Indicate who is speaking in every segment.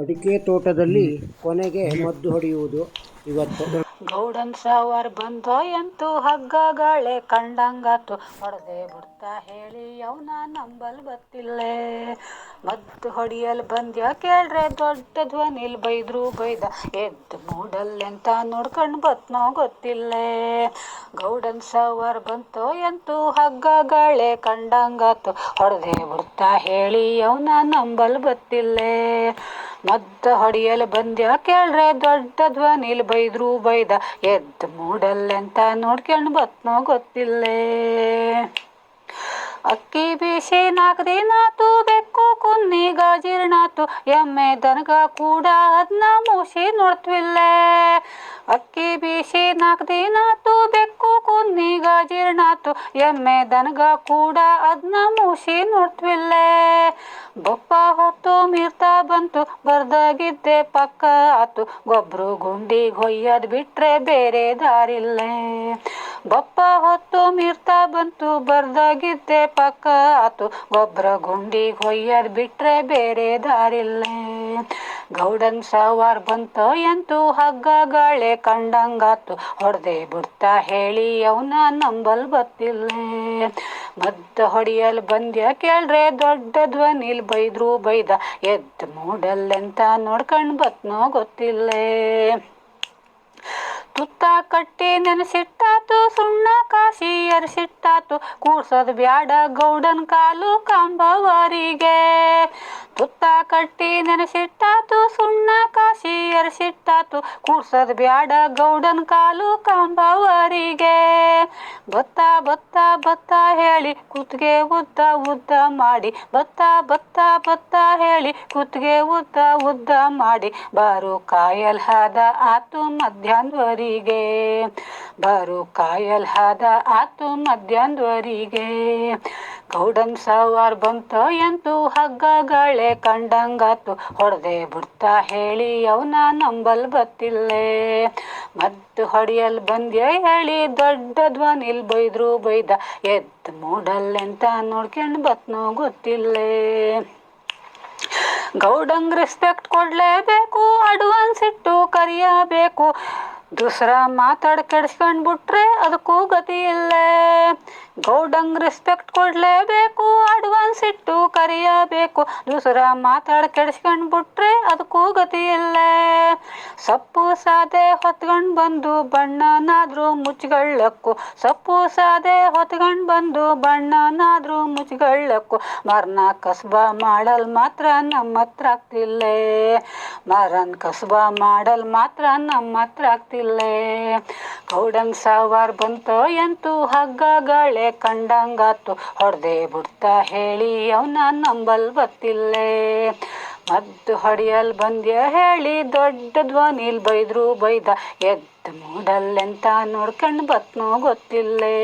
Speaker 1: ಅಡಿಕೆ ತೋಟದಲ್ಲಿ ಕೊನೆಗೆ ಮದ್ದು ಹೊಡೆಯುವುದು ಇವತ್ತು.
Speaker 2: ಗೌಡನ್ ಸಾವಾರ್ ಎಂತು ಎಂತೂ ಹಗ್ಗಗಳೇ ಕಂಡಂಗಾತು. ಹೊಡೆದೆ ಬಿಡ್ತಾ ಹೇಳಿ ಅವನ ನಂಬಲ್ ಬತ್ತಿಲ್ಲೇ. ಮದ್ದು ಹೊಡಿಯಲ್ ಬಂದ್ಯ ಕೇಳ್ರೆ ದೊಡ್ಡ ಧ್ವನಿಲ್ ಬೈದ್ರು ಬೈದ. ಎದ್ದು ಮೂಡಲ್ಲೆಂತ ನೋಡ್ಕೊಂಡ್ ಬತ್ನೋ ಗೊತ್ತಿಲ್ಲೇ. ಗೌಡನ್ ಸಾವಾರ್ ಬಂತೋ ಎಂತೂ ಹಗ್ಗಗಳೇ ಕಂಡಂಗಾತು. ಹೊಡೆದೆ ಬಿಡ್ತಾ ಹೇಳಿ ಅವನ ನಂಬಲ್ ಗೊತ್ತಿಲ್ಲೇ ಮದ್ದ ಹೊಡಿಯಲು ಬಂದ್ಯ? ಕೇಳ್ರೆ ದೊಡ್ಡ ಧ್ವನಿಲ್ ಬೈದ್ರು ಬೈದ. ಎದ್ದು ಮೂಡಲ್ಲೆಂತ ನೋಡ್ಕೊಂಡು ಬತ್ನೋ ಗೊತ್ತಿಲ್ಲೇ. ಅಕ್ಕಿ ಬೀಸಿ ನಾತು, ಬೆಕ್ಕು ಕುನ್ನಿ ಜೀರ್ಣಾತು ಎಮ್ಮೆ ದನಗ ಕೂಡ ಅದನ್ನ ಮೂಸಿ ನೋಡ್ತಿಲ್ಲೇ ಅಕ್ಕಿ ಬೀಸಿ ನಾಲ್ಕು ದಿನಾತು ಬೆಕ್ಕು ಕುನ್ನಿಗ ಜೀರ್ಣಾತು, ಎಮ್ಮೆ ದನಗ ಕೂಡ ಅದ್ನ ಮೂಸಿ ನೋಡ್ತಿಲ್ಲೇ ಬೊಪ್ಪ ಹೊತ್ತು ಮೀರ್ತಾ ಬಂತು, ಬರ್ದಾಗಿದ್ದೆ ಪಕ್ಕ ಆತು. ಗೊಬ್ರು ಗುಂಡಿಗೆ ಹೊಯ್ಯದ್ ಬಿಟ್ರೆ ಬೇರೆ ದಾರಿಲ್ಲೇ. ಬೊಪ್ಪ ಹೊತ್ತು ಮೀರ್ತಾ ಬಂತು, ಬರ್ದಾಗಿದ್ದೆ ಪಕ್ಕ ಆತು. ಗೊಬ್ರ ಗುಂಡಿಗೆ ಹೊಯ್ಯದ್ ಬಿಟ್ರೆ ಬೇರೆ ದಾರಿಲ್ಲೇ. ಗೌಡನ್ ಸವಾರ್ ಬಂತ ಎಂತೂ ಹಗ್ಗಗಳೇ ಕಂಡಂಗಾತು. ಹೊಡೆದೆ ಬಿಡ್ತಾ ಹೇಳಿ ಅವನ ನಂಬಲ್ ಬತ್ತಿಲ್ಲೇ ಮದ್ದ ಹೊಡಿಯಲ್ ಬಂದ್ಯ ಕೇಳ್ರೆ ದೊಡ್ಡ ಧ್ವನಿಲ್ ಬೈದ್ರು ಬೈದ. ಎದ್ದ ಮೂಡಲ್ಲೆಂತ ನೋಡ್ಕಂಡ್ ಬತ್ನೋ ಗೊತ್ತಿಲ್ಲೇ. ತುತ್ತ ಕಟ್ಟಿ ನೆನೆಸಿಟ್ಟಾತು, ಸುಣ್ಣ ಕಾಸಿ ಎರ್ಸಿಟ್ಟಾತು. ಕೂಡ್ಸೋದ್ ಬ್ಯಾಡ ಗೌಡನ್ ಕಾಲು ಕಾಂಬವರಿಗೆ. ತುತ್ತ ಕಟ್ಟಿ ನೆನೆಸಿಟ್ಟಾತು, ಸುಣ್ಣ ಕಾಶಿ ಎರಸಿಟ್ಟಾತು ಕೂರ್ಸದ್ ಬ್ಯಾಡ ಗೌಡನ್ ಕಾಲು ಕಾಂಬವರಿಗೆ. ಬತ್ತ ಬತ್ತ ಬತ್ತ ಹೇಳಿ ಕುತ್ತಿಗೆ ಉದ್ದ ಉದ್ದ ಮಾಡಿ. ಬತ್ತ ಬತ್ತ ಬತ್ತ ಹೇಳಿ ಕುತ್ತಿಗೆ ಉದ್ದ ಉದ್ದ ಮಾಡಿ. ಬಾರು ಕಾಯಲ್ ಹಾದ ಆತು ಮಧ್ಯಾಹ್ನವರಿಗೆ ಬಾರು ಕಾಯಲ್ ಹಾದ ಆತು ಮಧ್ಯಾಹ್ನದವರಿಗೆ. ಗೌಡನ್ ಸವಾರ್ ಬಂತ ಎಂತು ಹಗ್ಗಗಳೇ ಕಂಡಂಗಾತು. ಹೊಡೆದೆ ಬಿಡ್ತಾ ಹೇಳಿ ಅವನ ನಂಬಲ್ ಬತ್ತಿಲ್ಲೇ. ಮದ್ದು ಹೊಡಿಯಲ್ ಬಂದ್ಯ ಹೇಳಿ ದೊಡ್ಡ ಧ್ವನಿಲ್ ಬೈದ್ರು ಬೈದ. ಎದ್ದು ಮೂಡಲ್ಲೆಂತ ನೋಡ್ಕೊಂಡು ಬತ್ನೋ ಗೊತ್ತಿಲ್ಲೇ. ಗೌಡಂಗ್ ರೆಸ್ಪೆಕ್ಟ್ ಕೊಡ್ಲೇಬೇಕು ಅಡ್ವಾನ್ಸ್ ಇಟ್ಟು ಕರಿಯಬೇಕು. ದೂಸರ ಮಾತಾಡ್ ಕೆಡ್ಸ್ಕೊಂಡ್ಬಿಟ್ರೆ ಅದಕ್ಕೂ ಗತಿ ಇಲ್ಲೇ. ಗೌಡಂಗ್ ರೆಸ್ಪೆಕ್ಟ್ ಕೊಡ್ಲೇಬೇಕು ಅಡ್ವಾನ್ಸ್ ಇಟ್ಟು ಕರಿಯಬೇಕು. ದೂಸರ ಕೆಡಿಸ್ಕೊಂಡ್ ಬಿಟ್ರೆ ಅದಕ್ಕೂ ಗತಿ ಇಲ್ಲ ಸಪ್ಪು ಸಾದೆ ಹೊತ್ಕೊಂಡ್ ಬಂದು ಬಣ್ಣನಾದ್ರೂ ಮುಚ್ಕೊಳ್ಳಕ್ಕು. ಸಪ್ಪು ಸಾದೆ ಹೊತ್ಕೊಂಡ್ ಬಂದು ಬಣ್ಣನಾದ್ರೂ ಮುಚ್ಚಗಳಕ್ಕು ಮರನ ಕಸ್ಬ ಮಾಡಲ್ ಮಾತ್ರ ನಮ್ಮ ಹತ್ರ ಆಗ್ತಿಲ್ಲೇ. ಮರನ್ ಕಸ್ಬ ಮಾಡಲ್ ಮಾತ್ರ ನಮ್ಮ ಹತ್ರ ಆಗ್ತಿಲ್ಲೇ. ಗೌಡನ್ ಸಾವಾರ್ ಬಂತೋ ಎಂತೂ ಹಗ್ಗಗಳೇ ಕಂಡಂಗಾತು ಹೊಡೆದೇ ಬಿಡ್ತಾ ಹೇಳಿ ಅವನ ನಂಬಲ್ ಬತ್ತಿಲ್ಲೇ ಮದ್ದು ಹೊಡಿಯಲ್ ಬಂದ್ಯ ಹೇಳಿ ದೊಡ್ಡ ಧ್ವನಿಲ್ ಬೈದ್ರು ಬೈದ ಎದ್ದು ಮೂಡಲ್ಲೆಂತ ನೋಡ್ಕಂಡು ಬತ್ನೋ ಗೊತ್ತಿಲ್ಲೇ.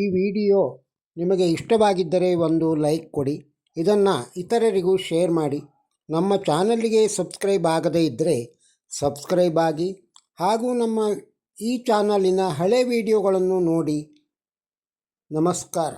Speaker 1: ಈ ವಿಡಿಯೋ ನಿಮಗೆ ಇಷ್ಟವಾಗಿದ್ದರೆ ಒಂದು ಲೈಕ್ ಕೊಡಿ, ಇದನ್ನು ಇತರರಿಗೂ ಶೇರ್ ಮಾಡಿ. ನಮ್ಮ ಚಾನಲ್ಗೆ ಸಬ್ಸ್ಕ್ರೈಬ್ ಆಗದೇ ಇದ್ದರೆ ಸಬ್ಸ್ಕ್ರೈಬ್ ಆಗಿ ಹಾಗೂ ನಮ್ಮ ಈ ಚಾನಲಿನ ಹಳೆ ವಿಡಿಯೋಗಳನ್ನು ನೋಡಿ. ನಮಸ್ಕಾರ.